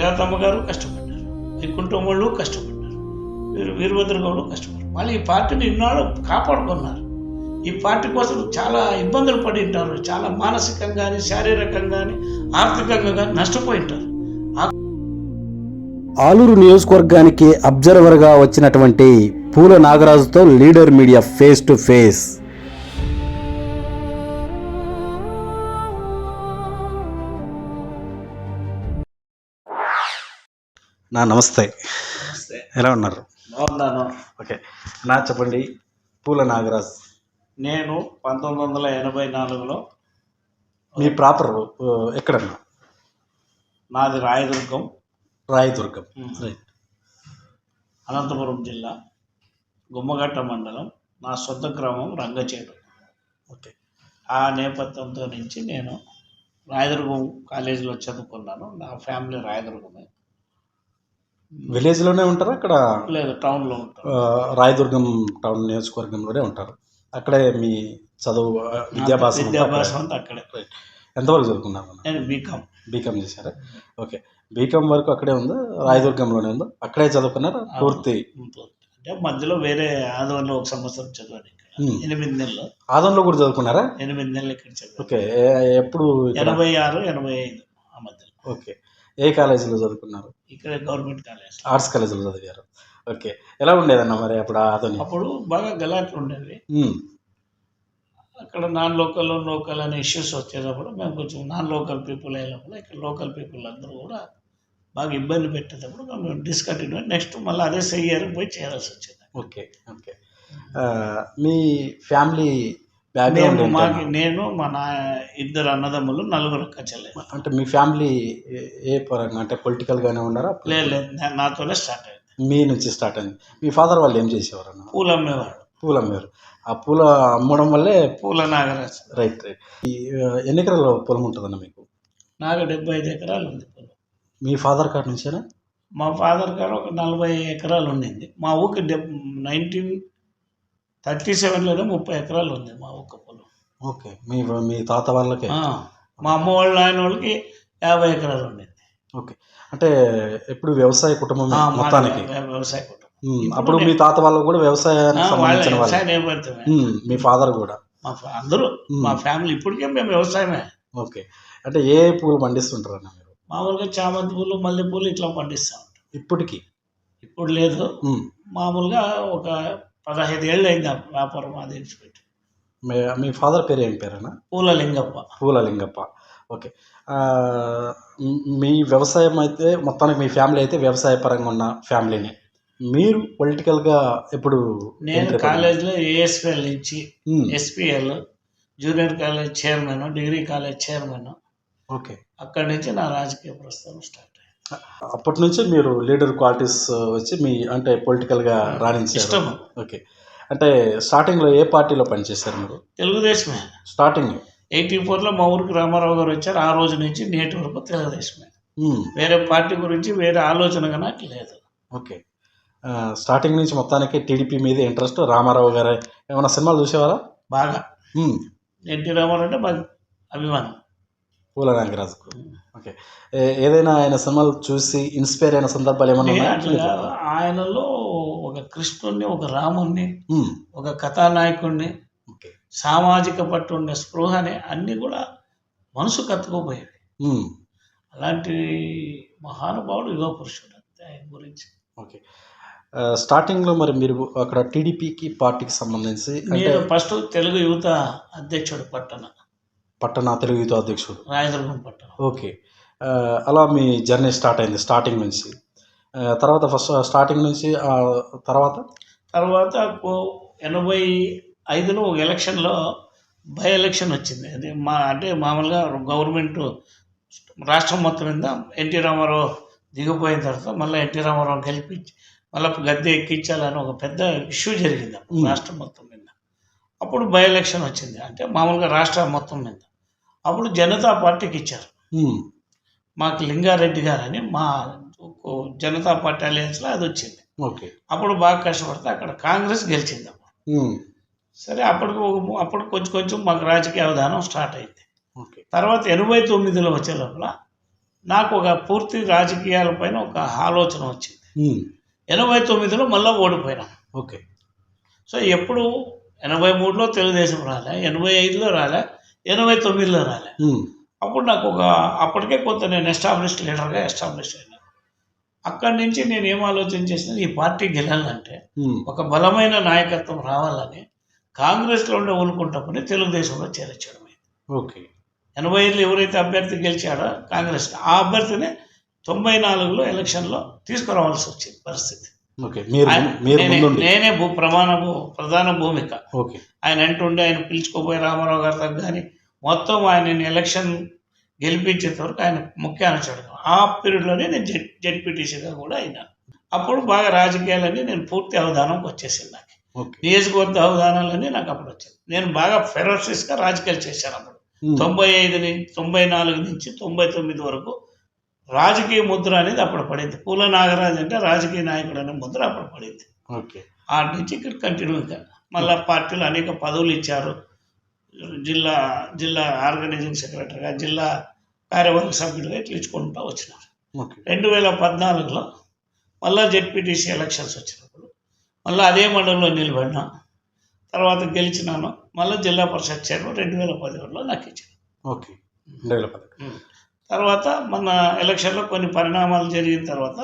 సుజాతమ్మ గారు కష్టపడ్డారు. వైకుంఠం వాళ్ళు కష్టపడ్డారు. వీరు వీరభద్ర గౌడు కష్టపడ్డారు. మళ్ళీ ఈ పార్టీని ఇన్నాళ్ళు కాపాడుకున్నారు. ఈ పార్టీ కోసం చాలా ఇబ్బందులు పడి ఉంటారు. చాలా మానసికంగా కానీ శారీరకంగా కానీ ఆర్థికంగా కానీ నష్టపోయి ఉంటారు. ఆలూరు నియోజకవర్గానికి అబ్జర్వర్గా వచ్చినటువంటి Poola నాగరాజుతో leader media face to face. నా నమస్తే. ఎలా ఉన్నారు? బాగున్నాను. ఓకే. నా చెప్పండి. పూల నాగరాజ్. నేను పంతొమ్మిది వందల ఎనభై నాలుగులో మీ ప్రాపర్ ఎక్కడన్నా? నాది రాయదుర్గం. రాయదుర్గం. రైట్. అనంతపురం జిల్లా గుమ్మగట్ట మండలం నా సొంత గ్రామం రంగచేడు. ఓకే. ఆ నేపథ్యంతో నుంచి నేను రాయదుర్గం కాలేజీలో చదువుకున్నాను. నా ఫ్యామిలీ రాయదుర్గమే. విలేజ్లోనే ఉంటారా? అక్కడ లేదు టౌన్లో రాయదుర్గం టౌన్ నియోజకవర్గంలోనే ఉంటారు. అక్కడే మీ చదువు విద్యాభ్యాసం విద్యాభ్యాసం. అంతా అక్కడే. ఎంతవరకు చదువుకున్నారు? నేను బీకామ్ బీకామ్ చేశారా? ఓకే. బీకామ్ వరకు అక్కడే ఉందా? రాయదుర్గంలోనే ఉందా? అక్కడే చదువుకున్నారా? పూర్తి? అంటే మధ్యలో వేరే ఆదవన్లో ఒక సంవత్సరం చదివాను మ్మ్. ఎనిమిది నెలలు. ఆదంలో కూడా చదువుకున్నారా? ఎనిమిది నెలలు ఇక్కడ చదివాను. ఓకే. ఎప్పుడు? ఎనభై ఆరు ఎనభై ఐదు ఆ మధ్యలో. ఓకే. ఏ కాలేజీలో చదువుకున్నారు? ఇక్కడ గవర్నమెంట్ కాలేజ్. ఆర్ట్స్ కాలేజీలో చదివారు. ఓకే. ఎలా ఉండేదన్న మరి అప్పుడు ఆదని అప్పుడు బాగా గలాట్లు ఉండేవి. అక్కడ నాన్ లోకల్ లోకల్ అనే ఇష్యూస్ వచ్చేటప్పుడు మేము కొంచెం నాన్ లోకల్ పీపుల్ అయినప్పుడు ఇక్కడ లోకల్ పీపుల్ అందరూ కూడా బాగా ఇబ్బంది పెట్టేటప్పుడు మేము డిస్కంటిన్యూ నెక్స్ట్ మళ్ళీ అదే ఇయర్ పోయి చేరాల్సి వచ్చింది. Okay okay. మీ ఫ్యామిలీ మేము మాకి నేను మా నా ఇద్దరు అన్నదమ్ములు నలుగురు చెల్లెలు అంటే మీ ఫ్యామిలీ ఏ- పరంగా? అంటే పొలిటికల్ గానే ఉన్నారా లేదు నాతోనే స్టార్ట్ అయింది. మీ నుంచి స్టార్ట్ అయింది. మీ ఫాదర్ వాళ్ళు ఏం చేసేవారు అన్న? పూలు అమ్మేవాడు పూలు అమ్మారు ఆ పూల అమ్మడం వల్లే పూల నాగరాజు. Right right. ఈ ఎన్ని ఎకరాల పొలం ఉంటుందన్న మీకు? నాకు డెబ్బై ఐదు ఎకరాలు ఉంది పొలం. మీ ఫాదర్ కార్డ్ నుంచేనా? మా ఫాదర్ గారు ఒక నలభై ఎకరాలు ఉండింది. మా ఊరికి డెబ్ నైన్టీన్ థర్టీ సెవెన్లోనే ముప్పై ఎకరాలు ఉంది మా ఊక పొలం. ఓకే. మీ మీ తాత వాళ్ళకే? మా అమ్మ వాళ్ళ ఆయన వాళ్ళకి యాభై ఎకరాలు ఉండేది ఓకే. అంటే ఎప్పుడు వ్యవసాయ కుటుంబం మొత్తానికి? వ్య- వ్యవసాయ కుటుంబం. అప్పుడు మీ తాత వాళ్ళు కూడా వ్యవసాయానికి సంబంధించిన వాళ్ళు? మీ ఫాదర్ కూడా? మా అందరూ. మా ఫ్యామిలీ ఇప్పటికే మేము వ్యవసాయమే. ఓకే. అంటే ఏ పూలు పండిస్తుంటారు అన్న మీరు? మామూలుగా చామంతి పూలు మల్లె పూలు ఇట్లా పండిస్తూ ఉంటాం. ఇప్పటికి? ఇప్పుడు లేదు. మామూలుగా ఒక పదహైదు ఏళ్ళు అయింది ఆ వ్యాపారం అది విడిచిపెట్టి. మీ- మీ ఫాదర్ పేరు ఏం పేరన్నా? పూల లింగప్ప పూల లింగప్ప ఓకే మ్- వ్యవసాయం అయితే మొత్తానికి మీ ఫ్యామిలీ అయితే వ్యవసాయ పరంగా ఉన్న ఫ్యామిలీనే. మీరు పొలిటికల్గా ఎప్పుడు నేను? కాలేజీలో ఏఎస్పిఎల్ నుంచి SPL junior college chairman degree college chairman okay. అక్కడి నుంచి నా రాజకీయ ప్రస్థానం స్టార్ట్ అప్పటి నుంచి మీరు లీడర్ క్వాలిటీస్ వచ్చి మీ అంటే పొలిటికల్గా రాణించారు. ఇష్టం. ఓకే. అంటే స్టార్టింగ్లో ఏ పార్టీలో పనిచేశారు మీరు? తెలుగుదేశమే. స్టార్టింగ్ ఎయిటీ ఫోర్లో మా ఊరికి రామారావు గారు వచ్చారు. ఆ రోజు నుంచి నేటి వరకు తెలుగుదేశమే. ఉమ్, వేరే పార్టీ గురించి వేరే ఆలోచన నాకు లేదు. ఓకే. స్టార్టింగ్ నుంచి మొత్తానికి టీడీపీ మీద ఇంట్రెస్ట్ రామారావు గారు. ఏమైనా సినిమాలు చూసేవారా? బాగా. ఉమ్, ఎన్టీ రామారావు అంటే బాగా అభిమానం. పూల నాగరాజుకు ఓకే. ఏదైనా ఆయన సినిమాలు చూసి ఇన్స్పైర్ అయిన సందర్భాలు ఏమైనా ఆయనలో ఒక కృష్ణుణ్ణి ఒక రాముణ్ణి ఒక కథానాయకుడిని ఓకే. సామాజిక పట్టు ఉండే స్పృహని అన్నీ కూడా మనసు కత్తుకోపోయేవి అలాంటి మహానుభావుడు యువ పురుషుడు అంతే ఆయన గురించి. ఓకే. స్టార్టింగ్లో మరి మీరు అక్కడ టీడీపీకి పార్టీకి సంబంధించి నేను ఫస్ట్ తెలుగు యువత అధ్యక్షుడు పట్టణ. పట్టణ తెలుగు యువత అధ్యక్షుడు. రాయదుర్గం పట్టణ. ఓకే. అలా మీ జర్నీ స్టార్ట్ అయింది స్టార్టింగ్ నుంచి. తర్వాత ఫస్ట్ స్టార్టింగ్ నుంచి తర్వాత? తర్వాత ఎనభై ఐదులో ఒక ఎలక్షన్లో బై ఎలక్షన్ వచ్చింది. అది మా అంటే మామూలుగా గవర్నమెంట్ రాష్ట్రం మొత్తం మీద ఎన్టీ రామారావు దిగిపోయిన తర్వాత మళ్ళీ ఎన్టీ రామారావు గెలిపించి మళ్ళీ గద్దె ఎక్కించాలని ఒక పెద్ద ఇష్యూ జరిగింది. రాష్ట్రం మొత్తం మీద. అప్పుడు బై ఎలక్షన్ వచ్చింది. అంటే మామూలుగా రాష్ట్రం మొత్తం మీద. అప్పుడు జనతా పార్టీకి ఇచ్చారు. మాకు లింగారెడ్డి గారని మా జనతా పార్టీ అలయన్స్లో అది వచ్చింది. ఓకే. అప్పుడు బాగా కష్టపడితే అక్కడ కాంగ్రెస్ గెలిచింది అప్పుడు. సరే అప్పటికి అప్పుడు కొంచెం కొంచెం మాకు రాజకీయ అవధానం స్టార్ట్ అయింది. ఓకే. తర్వాత ఎనభై తొమ్మిదిలో వచ్చే లోపల నాకు ఒక పూర్తి రాజకీయాలపైన ఒక ఆలోచన వచ్చింది. ఎనభై తొమ్మిదిలో మళ్ళీ ఓడిపోయినాం. ఓకే. సో ఎప్పుడు ఎనభై మూడులో తెలుగుదేశం రాలే ఎనభై ఐదులో రాలే ఎనభై తొమ్మిదిలో రాలే. అప్పుడు నాకు ఒక అప్పటికే కొంత నేను ఎస్టాబ్లిష్డ్ లీడర్గా ఎస్టాబ్లిష్ అయినా. అక్కడి నుంచి నేను ఏం ఆలోచన చేసిన ఈ పార్టీ గెలాలంటే ఒక బలమైన నాయకత్వం రావాలని కాంగ్రెస్లో ఉండే ఊరుకుంటామని తెలుగుదేశంలో చేర్చడం ఓకే. ఎనభై ఐదులో ఎవరైతే అభ్యర్థి గెలిచాడో కాంగ్రెస్ ఆ అభ్యర్థిని తొంభై నాలుగులో ఎలక్షన్లో తీసుకురావాల్సి వచ్చింది పరిస్థితి. ఓకే మీరు నేనే- భూ ప్రమాణ ప్రధాన భూమిక. ఓకే. ఆయన అంటుండే ఆయన పిలుచుకోపోయి రామారావు గారి దగ్గర కానీ మొత్తం ఆయన ఎలక్షన్ గెలిపించేంత వరకు ఆయన ముఖ్య అనుచరుడు. ఆ పీరియడ్లోనే నేను జెడ్ జెడ్పీటీసీగా కూడా అయినాను అప్పుడు బాగా రాజకీయాలన్నీ నేను పూర్తి అవధానంకి వచ్చేసింది నాకు. నియోజకవర్గ అవధానాలన్నీ నాకు అప్పుడు వచ్చింది. నేను బాగా ఫెరోసిస్గా రాజకీయాలు చేశాను అప్పుడు. తొంభై ఐదు నుంచి తొంభై నాలుగు నుంచి తొంభై తొమ్మిది వరకు రాజకీయ ముద్ర అనేది అప్పుడు పడింది. పూల నాగరాజు అంటే రాజకీయ నాయకుడు అనే ముద్ర అప్పుడు పడింది. ఓకే. ఆ నుంచి ఇక్కడ కంటిన్యూగా మళ్ళా పార్టీలు అనేక పదవులు ఇచ్చారు. జిల్లా జిల్లా ఆర్గనైజింగ్ సెక్రటరీగా జిల్లా కార్యవర్గ సభ్యుడిగా ఇట్లా ఇచ్చుకుంటూ వచ్చినారు. రెండు వేల పద్నాలుగులో మళ్ళా జెడ్పీటీసీ ఎలక్షన్స్ వచ్చినప్పుడు మళ్ళీ అదే మండలంలో నిలబడినా తర్వాత గెలిచినాను మళ్ళీ జిల్లా పరిషత్ చైర్మన్ రెండు వేల పదిహేడులో నాకు ఇచ్చారు. ఓకే. రెండు వేల పదకొండు తర్వాత మన ఎలక్షన్లో కొన్ని పరిణామాలు జరిగిన తర్వాత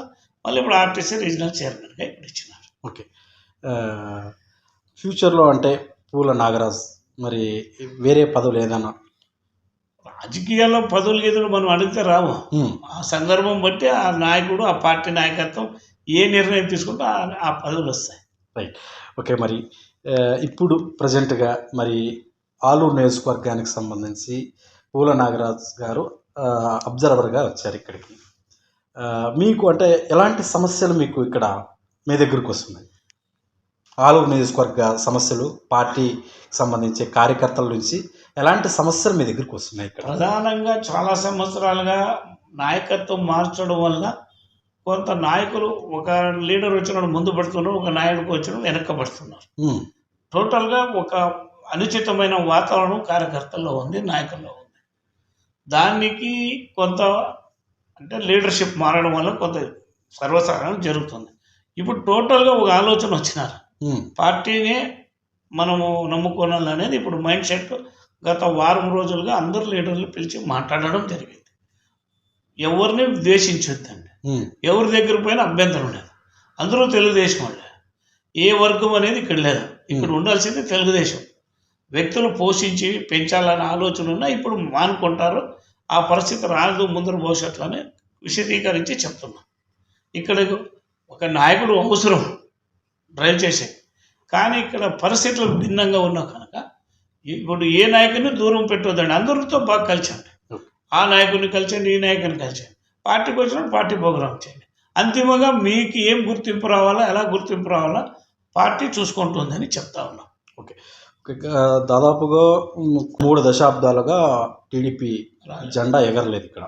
మళ్ళీ ఇప్పుడు ఆర్టీసీ రీజనల్ చైర్మన్గా ఇప్పుడు ఇచ్చినారు. ఓకే. ఫ్యూచర్లో అంటే పూల నాగరాజ్ మరి వేరే పదవులు ఏదైనా? రాజకీయాల్లో పదవులు గీదులు మనం అడిగితే రావు. ఆ సందర్భం బట్టి ఆ నాయకుడు ఆ పార్టీ నాయకత్వం ఏ నిర్ణయం తీసుకుంటే ఆ- పదవులు వస్తాయి. రైట్. ఓకే మరి ఇప్పుడు ప్రజెంట్గా మరి ఆలూరు నియోజకవర్గానికి సంబంధించి పూల నాగరాజ్ గారు అబ్జర్వర్గా వచ్చారు ఇక్కడికి. మీకు అంటే ఎలాంటి సమస్యలు మీకు ఇక్కడ మీ దగ్గరకు వస్తున్నాయి? ఆలూరు నియోజకవర్గ సమస్యలు పార్టీకి సంబంధించి కార్యకర్తల నుంచి ఎలాంటి సమస్యలు మీ దగ్గరకు వస్తున్నాయి ఇక్కడ? ప్రధానంగా చాలా సంవత్సరాలుగా నాయకత్వం మార్చడం వల్ల కొంత నాయకులు ఒక లీడర్ వచ్చినప్పుడు ముందు పడుతున్నారు ఒక నాయకుడికి వచ్చినప్పుడు వెనక్కబడుతున్నారు ఉమ్, టోటల్గా ఒక అనుచితమైన వాతావరణం కార్యకర్తల్లో ఉంది నాయకుల్లో ఉంది. దానికి కొంత అంటే లీడర్షిప్ మారడం వల్ల కొంత సర్వసాధారణం జరుగుతుంది. ఇప్పుడు టోటల్గా ఒక ఆలోచన వచ్చినారు. పార్టీనే మనము నమ్ముకోనాలి అనేది ఇప్పుడు మైండ్ సెట్ గత వారం రోజులుగా అందరు లీడర్లు పిలిచి మాట్లాడడం జరిగింది. ఎవరిని ద్వేషించొద్దండి. ఎవరి దగ్గర పోయినా అభ్యంతరం లేదు అందరూ తెలుగుదేశం వాళ్ళే. ఏ వర్గం అనేది ఇక్కడ లేదు. ఇక్కడ ఉండాల్సింది తెలుగుదేశం. వ్యక్తులు పోషించి పెంచాలనే ఆలోచన ఉన్నా ఇప్పుడు మానుకుంటారు. ఆ పరిస్థితి రాదు ముందర భవిష్యత్తులోనే విశదీకరించి చెప్తున్నాం. ఇక్కడ ఒక నాయకుడు అవసరం డ్రైవ్ చేసే. కానీ ఇక్కడ పరిస్థితులు భిన్నంగా ఉన్నా కనుక ఇప్పుడు ఏ నాయకుని దూరం పెట్టొద్దండి. అందరితో బాగా కలిసండి. ఆ నాయకుడిని కలిసండి ఈ నాయకుని కలిసండి. పార్టీకి వచ్చినప్పుడు పార్టీ ప్రోగ్రామ్ చేయండి. అంతిమంగా మీకు ఏం గుర్తింపు రావాలా ఎలా గుర్తింపు రావాలా పార్టీ చూసుకుంటుందని చెప్తా ఉన్నాం. ఓకే. దాదాపుగా మూడు దశాబ్దాలుగా టీడీపీ జెండా ఎగరలేదు ఇక్కడ.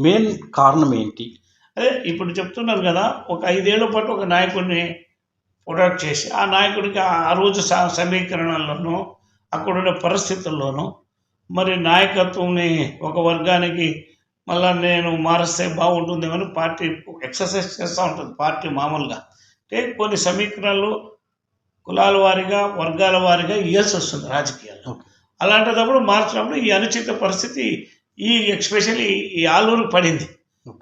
మెయిన్ కారణం ఏంటి? అదే ఇప్పుడు చెప్తున్నారు కదా ఒక ఐదేళ్ళ పాటు ఒక నాయకుడిని ప్రొడక్ట్ చేసి ఆ నాయకుడికి ఆ రోజు స- సమీకరణల్లోనూ అక్కడున్న పరిస్థితుల్లోనూ మరి నాయకత్వంని ఒక వర్గానికి మళ్ళా నేను మారిస్తే బాగుంటుందేమని పార్టీ ఎక్సర్సైజ్ చేస్తూ ఉంటుంది పార్టీ మామూలుగా. అంటే కొన్ని సమీకరణలు కులాల వారీగా వర్గాల వారీగా ఇవ్వాల్సి వస్తుంది రాజకీయాల్లో. ఓకే. అలాంటప్పుడు మార్చినప్పుడు ఈ అనుచిత పరిస్థితి ఈ ఎక్స్పెషల్లీ ఈ ఆలూరు పడింది.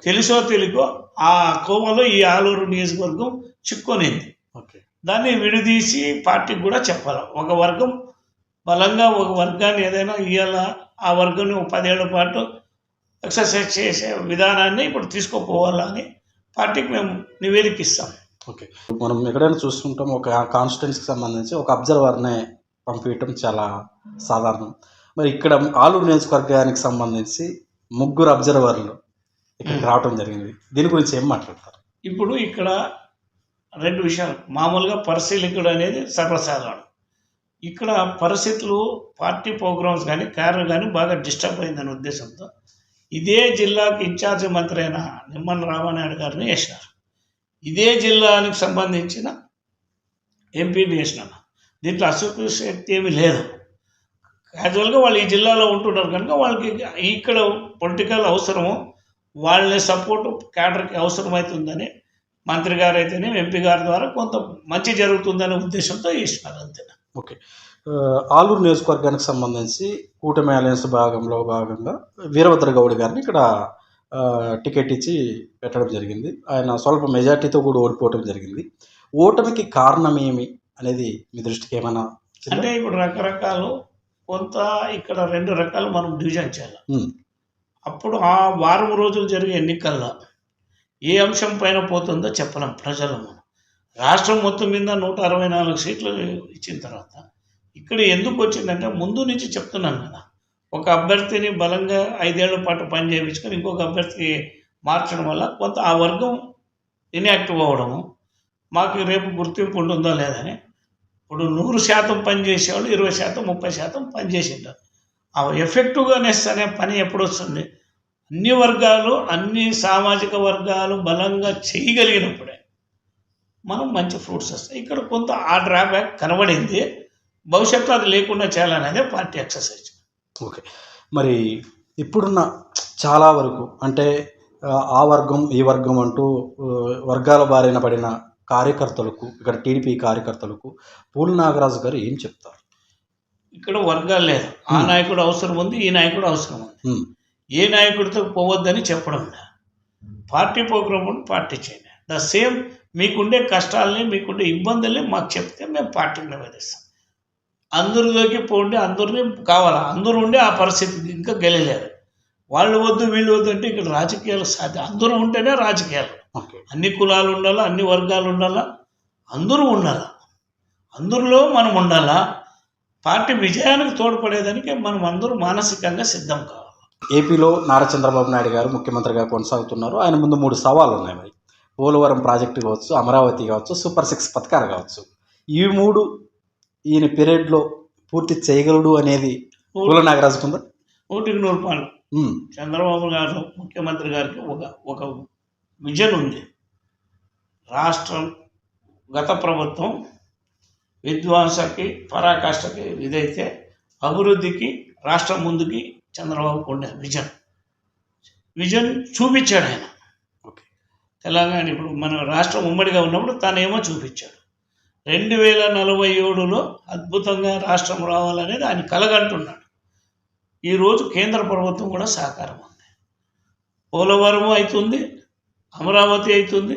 తెలుసో తెలికో ఆ కోవలో ఈ ఆలూరు నియోజకవర్గం చిక్కునింది. ఓకే. దాన్ని విడదీసి పార్టీకి కూడా చెప్పాలి. ఒక వర్గం బలంగా ఒక వర్గాన్ని ఏదైనా ఇవ్వాల ఆ వర్గంని ఒక పదేళ్ళ పాటు ఎక్సర్సైజ్ చేసే విధానాన్ని ఇప్పుడు తీసుకుపోవాలని పార్టీకి మేము నివేదిక ఇస్తాం. ఓకే. మనం ఎక్కడైనా చూస్తుంటాం ఒక కాన్స్టిట్యున్సీకి సంబంధించి ఒక అబ్జర్వర్నే పంపించడం చాలా సాధారణం. మరి ఇక్కడ ఆలూరు నియోజకవర్గానికి సంబంధించి ముగ్గురు అబ్జర్వర్లు ఇక్కడికి రావడం జరిగింది. దీని గురించి ఏం మాట్లాడతారు? ఇప్పుడు ఇక్కడ రెండు విషయాలు. మామూలుగా పరిశీలకుడు అనేది సర్వసాధారణం. ఇక్కడ పరిస్థితులు పార్టీ ప్రోగ్రామ్స్ కానీ కార్యలు కానీ బాగా డిస్టర్బ్ అయిందనే ఉద్దేశంతో ఇదే జిల్లాకి ఇన్ఛార్జి మంత్రి అయిన నిమ్మల రామానాయుడు గారిని వేసినారు. ఇదే జిల్లానికి సంబంధించిన ఎంపీని వేసినాను దీంట్లో అసోసియేట్ ఏమీ లేదు. యాజువల్గా వాళ్ళు ఈ జిల్లాలో ఉంటున్నారు కనుక వాళ్ళకి ఇక్కడ పొలిటికల్ అవసరము వాళ్ళని సపోర్టు క్యాడర్కి అవసరమవుతుందని మంత్రి గారు అయితేనే ఎంపీ గారి ద్వారా కొంత మంచి జరుగుతుందనే ఉద్దేశంతో చేసినారు అంతే. ఓకే. ఆలూరు నియోజకవర్గానికి సంబంధించి కూటమి అలయన్స్ భాగంలో భాగంగా వీరభద్ర గౌడ్ గారిని ఇక్కడ టికెట్ ఇచ్చి పెట్టడం జరిగింది. ఆయన స్వల్ప మెజార్టీతో కూడా ఓడిపోవడం జరిగింది. ఓటమికి కారణం ఏమి అనేది మీ దృష్టికి ఏమైనా? అంటే ఇప్పుడు రకరకాలు కొంత ఇక్కడ రెండు రకాలు మనం డివిజన్ చేయాలి. అప్పుడు ఆ వారం రోజులు జరిగే ఎన్నికల్లో ఏ అంశం పైన పోతుందో చెప్పలేం ప్రజలు. మనం రాష్ట్రం మొత్తం మీద నూట అరవై నాలుగు సీట్లు ఇచ్చిన తర్వాత ఇక్కడ ఎందుకు వచ్చిందంటే ముందు నుంచి చెప్తున్నాను కదా. ఒక అభ్యర్థిని బలంగా ఐదేళ్ళ పాటు పని చేయించుకొని ఇంకొక అభ్యర్థికి మార్చడం వల్ల కొంత ఆ వర్గం ఇన్యాక్టివ్ అవ్వడము మాకు రేపు గుర్తింపు ఉంటుందో లేదని. ఇప్పుడు నూరు శాతం పని చేసేవాళ్ళు ఇరవై శాతం ముప్పై శాతం పని ఆ ఎఫెక్టివ్గానెస్ అనే పని ఎప్పుడు వస్తుంది అన్ని వర్గాలు అన్ని సామాజిక వర్గాలు బలంగా చేయగలిగినప్పుడే మనం మంచి ఫ్రూట్స్ వస్తాయి. ఇక్కడ కొంత ఆ డ్రాబ్యాక్ కనబడింది. భవిష్యత్తు అది లేకుండా చేయాలనేదే పార్టీ ఎక్సర్సైజ్ ఓకే. మరి ఇప్పుడున్న చాలా వరకు అంటే ఆ, వర్గం ఈ వర్గం అంటూ వర్గాల బారిన పడిన కార్యకర్తలకు ఇక్కడ టీడీపీ కార్యకర్తలకు పూల నాగరాజు గారు ఏం చెప్తారు? ఇక్కడ వర్గాలు లేదు ఆ. నాయకుడు అవసరం ఉంది ఈ నాయకుడు అవసరం ఉంది. ఏ నాయకుడితో పోవద్దని చెప్పడం. పార్టీ ప్రోగ్రామ్ పార్టీ చేయండి. ద సేమ్ మీకుండే కష్టాలని మీకుండే ఇబ్బందుల్ని మాకు చెప్తే మేము పార్టీని నివేదిస్తాం. అందరిలోకి పోండి అందరినీ కావాలా? అందరూ ఉండే ఆ పరిస్థితి. ఇంకా గెలలేరు వాళ్ళు వద్దు వీళ్ళు వద్దు అంటే ఇక్కడ రాజకీయాలు సాధ్యం. అందరూ ఉంటేనే రాజకీయాలు. అన్ని కులాలు ఉండాలా అన్ని వర్గాలు ఉండాలా? అందరూ ఉండాలా? అందరిలో మనం ఉండాలా? పార్టీ విజయానికి తోడ్పడేదానికి మనం అందరూ మానసికంగా సిద్ధం కావాలి. ఏపీలో నారా చంద్రబాబు నాయుడు గారు ముఖ్యమంత్రిగా కొనసాగుతున్నారు. ఆయన ముందు మూడు సవాళ్ళు ఉన్నాయి మరి. పోలవరం ప్రాజెక్టు కావచ్చు అమరావతి కావచ్చు సూపర్ సిక్స్ పథకాలు కావచ్చు. ఈ మూడు ఈయన పీరియడ్లో పూర్తి చేయగలడు అనేది పూల నాగరాజుకు ఉందా నూటికి నూరు ఉమ్, చంద్రబాబు గారు ముఖ్యమంత్రి గారికి ఒక ఒక విజన్ ఉంది. రాష్ట్రం గత ప్రభుత్వం విధ్వంసకి పరాకాష్ఠకి ఇదైతే అభివృద్ధికి రాష్ట్రం ముందుకి చంద్రబాబుకు ఉండే విజన్. విజన్ చూపించాడు ఆయన. ఓకే. తెలంగాణ ఇప్పుడు మన రాష్ట్రం ఉమ్మడిగా ఉన్నప్పుడు తనేమో చూపించాడు. రెండు వేల నలభై ఏడులో అద్భుతంగా రాష్ట్రం రావాలనేది ఆయన కలగంటున్నాడు. ఈరోజు కేంద్ర ప్రభుత్వం కూడా సహకారం ఉంది పోలవరం అవుతుంది అమరావతి అవుతుంది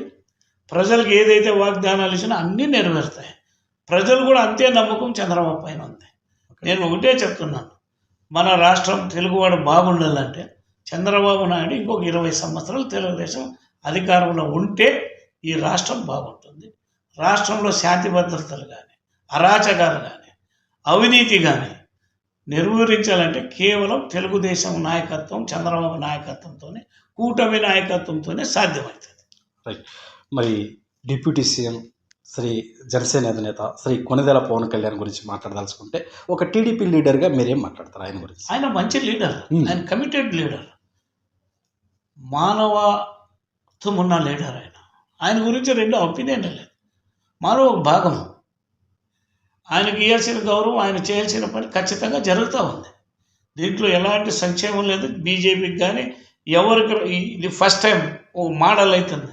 ప్రజలకు ఏదైతే వాగ్దానాలు ఇచ్చినా అన్నీ నెరవేరుతాయి. ప్రజలు కూడా అంతే నమ్మకం చంద్రబాబు పైన ఉంది. నేను ఒకటే చెప్తున్నాను. మన రాష్ట్రం తెలుగువాడు బాగుండాలంటే చంద్రబాబు నాయుడు ఇంకొక ఇరవై సంవత్సరాలు తెలుగుదేశం అధికారంలో ఉంటే ఈ రాష్ట్రం బాగుంటుంది. రాష్ట్రంలో శాంతి భద్రతలు కానీ అరాచకాలు కానీ అవినీతి కానీ నిర్వహించాలంటే కేవలం తెలుగుదేశం నాయకత్వం చంద్రబాబు నాయకత్వంతోనే కూటమి నాయకత్వంతోనే సాధ్యమవుతుంది. మరి డిప్యూటీ సీఎం శ్రీ జనసేన అధినేత శ్రీ కొనిదెల పవన్ కళ్యాణ్ గురించి మాట్లాడదలుచుకుంటే ఒక టీడీపీ లీడర్గా మీరేం మాట్లాడతారు ఆయన గురించి? ఆయన మంచి లీడర్ Hmm. ఆయన కమిటెడ్ లీడర్. మానవత్వం ఉన్న లీడర్ ఆయన. ఆయన గురించి రెండు ఒపీనియన్ లేదు మానవ భాగం ఆయనకి ఇవ్వాల్సిన గౌరవం ఆయన చేయాల్సిన పని ఖచ్చితంగా జరుగుతూ ఉంది. దీంట్లో ఎలాంటి సంక్షేమం లేదు. బీజేపీకి కానీ ఎవరికి ఇది ఫస్ట్ టైం ఒక మోడల్ అవుతుంది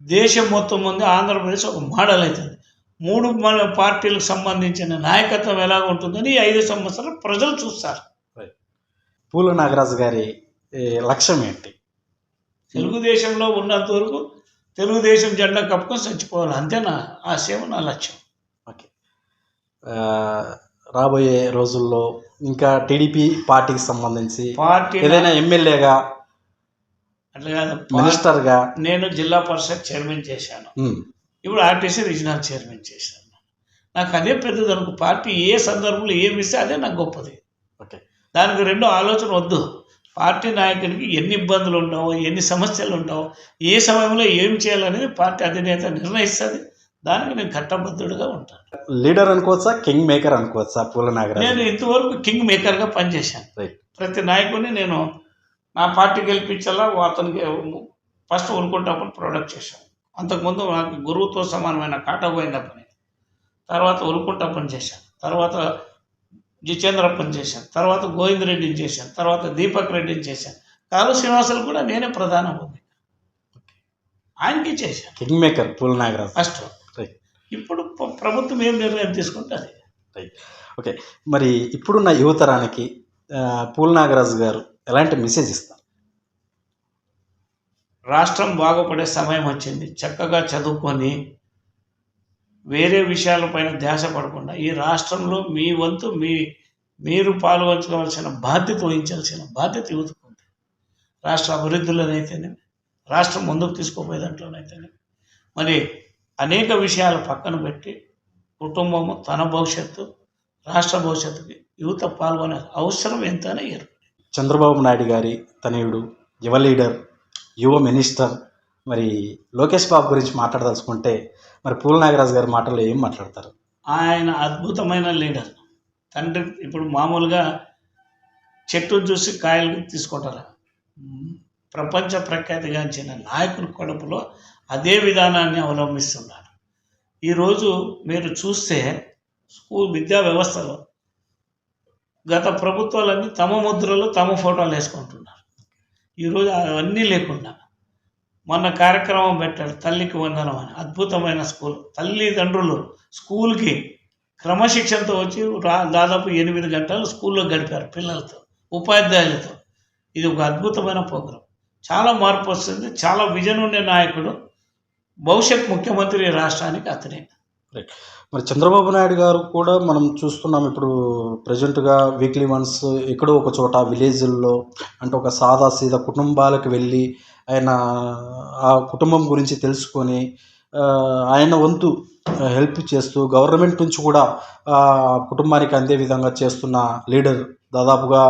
దేశం మొత్తం ఉంది ఆంధ్రప్రదేశ్ ఒక మోడల్ అవుతుంది మూడు మన పార్టీలకు సంబంధించిన నాయకత్వం ఎలా ఉంటుందని ఈ ఐదు సంవత్సరాలు ప్రజలు చూస్తారు. పూల నాగరాజు గారి లక్ష్యం ఏంటి? తెలుగుదేశంలో ఉన్నంత వరకు తెలుగుదేశం జెండా కప్పుకొని చచ్చిపోవాలి. అంతే నా ఆశయం నా లక్ష్యం. ఓకే. ఆ, రాబోయే రోజుల్లో ఇంకా టీడీపీ పార్టీకి సంబంధించి పార్టీ ఏదైనా ఎమ్మెల్యేగా అట్లా కాదు. మినిస్టర్గా? నేను జిల్లా పరిషత్ చైర్మన్ చేశాను. ఇప్పుడు ఆర్టీసీ రీజనల్ చైర్మన్ చేశాను. నాకు అదే పెద్దది అనుకో పార్టీ ఏ సందర్భంలో ఏమి ఇస్తే అదే నాకు గొప్పది. ఓకే. దానికి రెండో ఆలోచన వద్దు. పార్టీ నాయకుడికి ఎన్ని ఇబ్బందులు ఉంటావో ఎన్ని సమస్యలు ఉంటావో ఏ సమయంలో ఏం చేయాలనేది పార్టీ అధినేత నిర్ణయిస్తుంది. దానికి నేను కట్టబద్ధుడిగా ఉంటాను. లీడర్ అనుకోవచ్చా కింగ్ మేకర్ అనుకోవచ్చా పూల నాగరాజు? నేను ఇంతవరకు కింగ్ మేకర్గా పనిచేశాను. ప్రతి నాయకుడిని నేను నా పార్టీ గెలిపించాలా అతనికి ఫస్ట్ ఉరుకుంటాపని ప్రొడక్ట్ చేశాను. అంతకుముందు నాకు గురువుతో సమానమైన కాటపోయిన పని. తర్వాత ఉరుకుంటా పని చేశాను. తర్వాత జితేంద్ర పని చేశాను తర్వాత గోవింద్ రెడ్డిని చేశాను తర్వాత దీపక్ రెడ్డిని చేశాను కాలు శ్రీనివాసులు కూడా నేనే ప్రధాన భూమిక ఆయనకి చేశాను కింగ్ మేకర్ పూల నాగరాజ్. First right. ఇప్పుడు ప్ర- ప్రభుత్వం ఏం నిర్ణయం తీసుకుంటే అది. రైట్. ఓకే. మరి ఇప్పుడున్న యువతరానికి పూల నాగరాజు గారు ఎలాంటి మెసేజ్ ఇస్తారు? రాష్ట్రం బాగుపడే సమయం వచ్చింది. చక్కగా చదువుకొని వేరే విషయాలపైన ధ్యాస పడకుండా ఈ రాష్ట్రంలో మీ వంతు మీ మీరు పాల్గొంచుకోవాల్సిన బాధ్యత వహించాల్సిన బాధ్యత యువతకు ఉంది రాష్ట్ర అభివృద్ధిలోనైతేనే రాష్ట్రం ముందుకు తీసుకుపోయే దాంట్లోనైతేనే. మరి అనేక విషయాలు పక్కన పెట్టి కుటుంబము తన భవిష్యత్తు రాష్ట్ర భవిష్యత్తుకి యువత పాల్గొనే అవసరం ఎంతైనా ఏర్పడింది. చంద్రబాబు నాయుడు గారి తనయుడు యువ లీడర్ యువ మినిస్టర్ మరి లోకేష్ బాబు గురించి మాట్లాడదలుచుకుంటే మరి పూల నాగరాజు గారి మాటలు ఏం మాట్లాడతారు? ఆయన అద్భుతమైన లీడర్. తండ్రి ఇప్పుడు మామూలుగా చెట్టు చూసి కాయలు తీసుకుంటారు? ప్రపంచ ప్రఖ్యాతిగాంచిన నాయకుని కడుపులో అదే విధానాన్ని అవలంబిస్తున్నాడు. ఈరోజు మీరు చూస్తే స్కూల్ విద్యా వ్యవస్థలో గత ప్రభుత్వాలన్నీ తమ ముద్రలో తమ ఫోటోలు వేసుకుంటున్నారు. ఈరోజు అవన్నీ లేకుండా మొన్న కార్యక్రమం పెట్టాడు తల్లికి వందనం అని. అద్భుతమైన స్కూల్. తల్లిదండ్రులు స్కూల్కి క్రమశిక్షణతో వచ్చి రా దాదాపు ఎనిమిది గంటలు స్కూల్లో గడిపారు పిల్లలతో ఉపాధ్యాయులతో. ఇది ఒక అద్భుతమైన ప్రోగ్రాం. చాలా మార్పు వస్తుంది. చాలా విజన్ ఉండే నాయకుడు భవిష్యత్ ముఖ్యమంత్రి రాష్ట్రానికి అతనే. మరి చంద్రబాబు నాయుడు గారు కూడా మనం చూస్తున్నాం ఇప్పుడు ప్రజెంట్గా వీక్లీ వన్స్ ఎక్కడో ఒక చోట విలేజ్ల్లో అంటే ఒక సాదా సీదా కుటుంబాలకు వెళ్ళి ఆయన ఆ కుటుంబం గురించి తెలుసుకొని ఆయన వంతు హెల్ప్ చేస్తూ గవర్నమెంట్ నుంచి కూడా కుటుంబానికి అందే విధంగా చేస్తున్న లీడర్ దాదాపుగా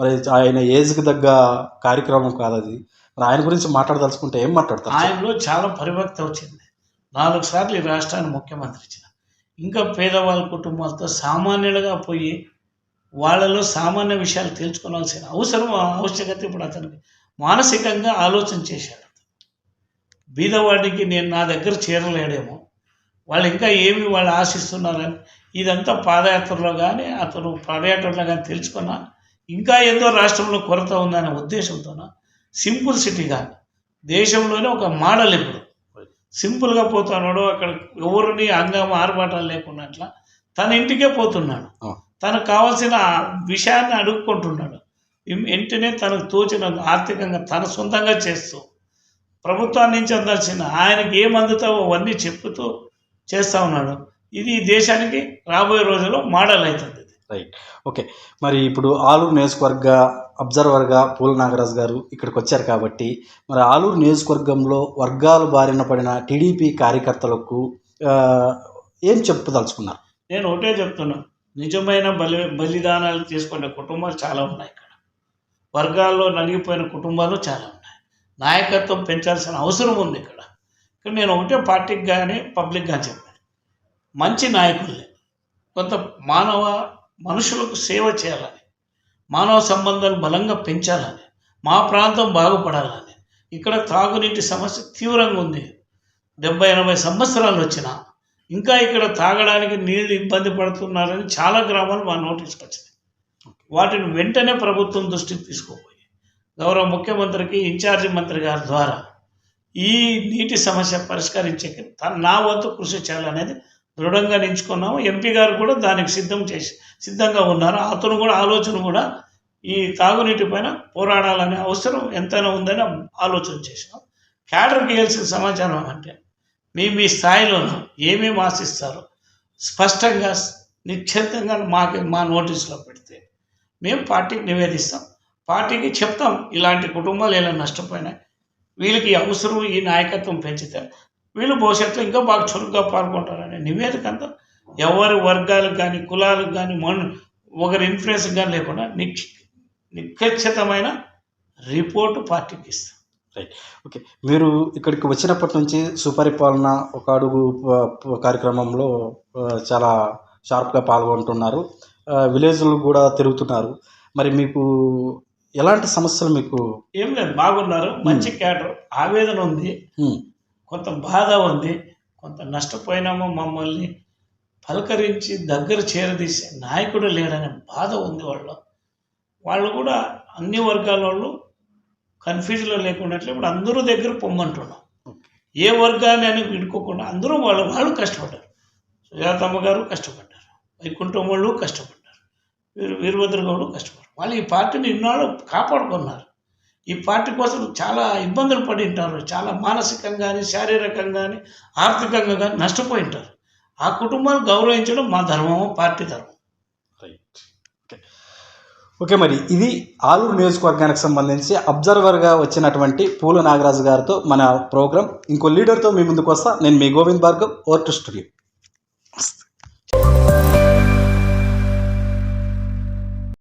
మరి ఆయన ఏజ్కి తగ్గ కార్యక్రమం కాదు అది. మరి ఆయన గురించి మాట్లాడదలుచుకుంటే ఏం మాట్లాడతారు? ఆయనలో చాలా పరివర్తన వచ్చింది. నాలుగు సార్లు ఈ రాష్ట్రాన్ని ముఖ్యమంత్రి ఇచ్చిన. ఇంకా పేదవాళ్ళ కుటుంబాలతో సామాన్యులుగా పోయి వాళ్ళలో సామాన్య విషయాలు తెలుసుకోవాల్సిన అవసరం ఆవశ్యకత ఇప్పుడు అతనికి మానసికంగా ఆలోచన చేశాడు. బీదవాడికి నేను నా దగ్గర చేరలేడేమో వాళ్ళు ఇంకా ఏమి వాళ్ళు ఆశిస్తున్నారని ఇదంతా పాదయాత్రలో కానీ అతను పర్యటనలో కానీ తెలుసుకున్నా ఇంకా ఏదో రాష్ట్రంలో కొరత ఉందనే ఉద్దేశంతోన సింపుల్ సిటీగా దేశంలోనే ఒక మోడల్ ఇప్పుడు. సింపుల్గా పోతున్నాడు అక్కడ ఎవరిని అంగం ఆర్భాటాలు లేకుండా తన ఇంటికే పోతున్నాడు. తనకు కావాల్సిన విషయాన్ని అడుక్కుంటున్నాడు. వెంటనే తనకు తోచిన ఆర్థికంగా తన సొంతంగా చేస్తూ ప్రభుత్వాన్ని నుంచి అందాల్సిన ఆయనకి ఏం అందుతావో అవన్నీ చెప్పుతూ చేస్తూ ఉన్నాడు. ఇది దేశానికి రాబోయే రోజుల్లో మోడల్ అవుతుంది. రైట్. ఓకే. మరి ఇప్పుడు ఆలూరు నియోజకవర్గ అబ్జర్వర్గా పూల నాగరాజు గారు ఇక్కడికి వచ్చారు కాబట్టి మరి ఆలూరు నియోజకవర్గంలో వర్గాలు బారిన పడిన టీడీపీ కార్యకర్తలకు ఏం చెప్పదలుచుకున్నారు? నేను ఒకటే చెప్తున్నా. నిజమైన బలి బలిదానాలు తీసుకునే కుటుంబాలు చాలా ఉన్నాయి ఇక్కడ. వర్గాల్లో నలిగిపోయిన కుటుంబాలు చాలా ఉన్నాయి. నాయకత్వం పెంచాల్సిన అవసరం ఉంది ఇక్కడ. ఇక్కడ నేను ఒకటే పార్టీకి కానీ పబ్లిక్ కానీ చెప్పాను. మంచి నాయకుల్ని కొంత మానవ మనుషులకు సేవ చేయాలని మానవ సంబంధాలు బలంగా పెంచాలని మా ప్రాంతం బాగుపడాలని ఇక్కడ తాగునీటి సమస్య తీవ్రంగా ఉంది. డెబ్బై ఎనభై సంవత్సరాలు వచ్చినా ఇంకా ఇక్కడ తాగడానికి నీళ్ళు ఇబ్బంది పడుతున్నారని చాలా గ్రామాలు మా నోటీస్కి వచ్చినాయి. వాటిని వెంటనే ప్రభుత్వం దృష్టికి తీసుకోబోయి. గౌరవ ముఖ్యమంత్రికి ఇన్ఛార్జి మంత్రి గారి ద్వారా ఈ నీటి సమస్య పరిష్కరించే నా వంతు కృషి చేయాలనేది దృఢంగా నించుకున్నాము. ఎంపీ గారు కూడా దానికి సిద్ధం చేసి సిద్ధంగా ఉన్నారు. అతను కూడా ఆలోచన కూడా ఈ తాగునీటి పైన పోరాడాలనే అవసరం ఎంతైనా ఉందని ఆలోచన చేసినాం క్యాడర్కి ఇవ్వాల్సిన సమాచారం అంటే మీ మీ స్థాయిలోనూ ఏమేమి ఆశిస్తారో స్పష్టంగా నిశ్చితంగా మాకు మా నోటీసులో పెడితే మేము పార్టీకి నివేదిస్తాం. పార్టీకి చెప్తాం ఇలాంటి కుటుంబాలు ఇలా నష్టపోయినాయి వీళ్ళకి అవసరం ఈ నాయకత్వం పెంచితే వీళ్ళు భవిష్యత్తులో ఇంకా బాగా చురుగ్గా పాల్గొంటారనే నివేదిక అంతా. ఎవరి వర్గాలకు కానీ కులాలకు కానీ మన ఒకరి ఇన్ఫ్లుయెన్స్ కానీ లేకుండా నిక్ నిఖచ్చితమైన రిపోర్టు పార్టీకి ఇస్తాం. రైట్ ఓకే మీరు ఇక్కడికి వచ్చినప్పటి నుంచి సుపరిపాలన ఒక అడుగు కార్యక్రమంలో చాలా షార్ప్గా పాల్గొంటున్నారు. విలేజ్లు కూడా తిరుగుతున్నారు. మరి మీకు ఎలాంటి సమస్యలు మీకు ఏం లేదు బాగున్నారు. మంచి క్యాడర్. ఆవేదన ఉంది. కొంత బాధ ఉంది. కొంత నష్టపోయినామో మమ్మల్ని పలకరించి దగ్గర చేరదీసే నాయకుడు లేడనే బాధ ఉంది వాళ్ళు వాళ్ళు కూడా అన్ని వర్గాల వాళ్ళు కన్ఫ్యూజన్లో లేకుండా ఇప్పుడు అందరూ దగ్గర పొమ్మంటున్నాం. ఏ వర్గాన్ని అని విడుకోకుండా అందరూ వాళ్ళు వాళ్ళు కష్టపడ్డారు. సుజాతమ్మ గారు కష్టపడ్డారు. వైకుంఠం వాళ్ళు కష్టపడ్డారు. వీరు వీరభద్ర గౌడు కష్టపడ్డారు. వాళ్ళు ఈ పార్టీని ఇన్నాళ్ళు కాపాడుకున్నారు. ఈ పార్టీ కోసం చాలా ఇబ్బందులు పడి ఉంటారు. చాలా మానసికంగా కానీ శారీరకంగా కానీ ఆర్థికంగా కానీ నష్టపోయి ఉంటారు. ఆ కుటుంబాన్ని గౌరవించడం మా ధర్మం పార్టీ ధర్మం. రైట్ ఓకే మరి ఇది ఆలూరు నియోజకవర్గానికి సంబంధించి అబ్జర్వర్గా వచ్చినటువంటి పూల నాగరాజు గారితో మన ప్రోగ్రాం. ఇంకో లీడర్తో మీ ముందుకు వస్తా. నేను మీ Govind Bhargav or to studio.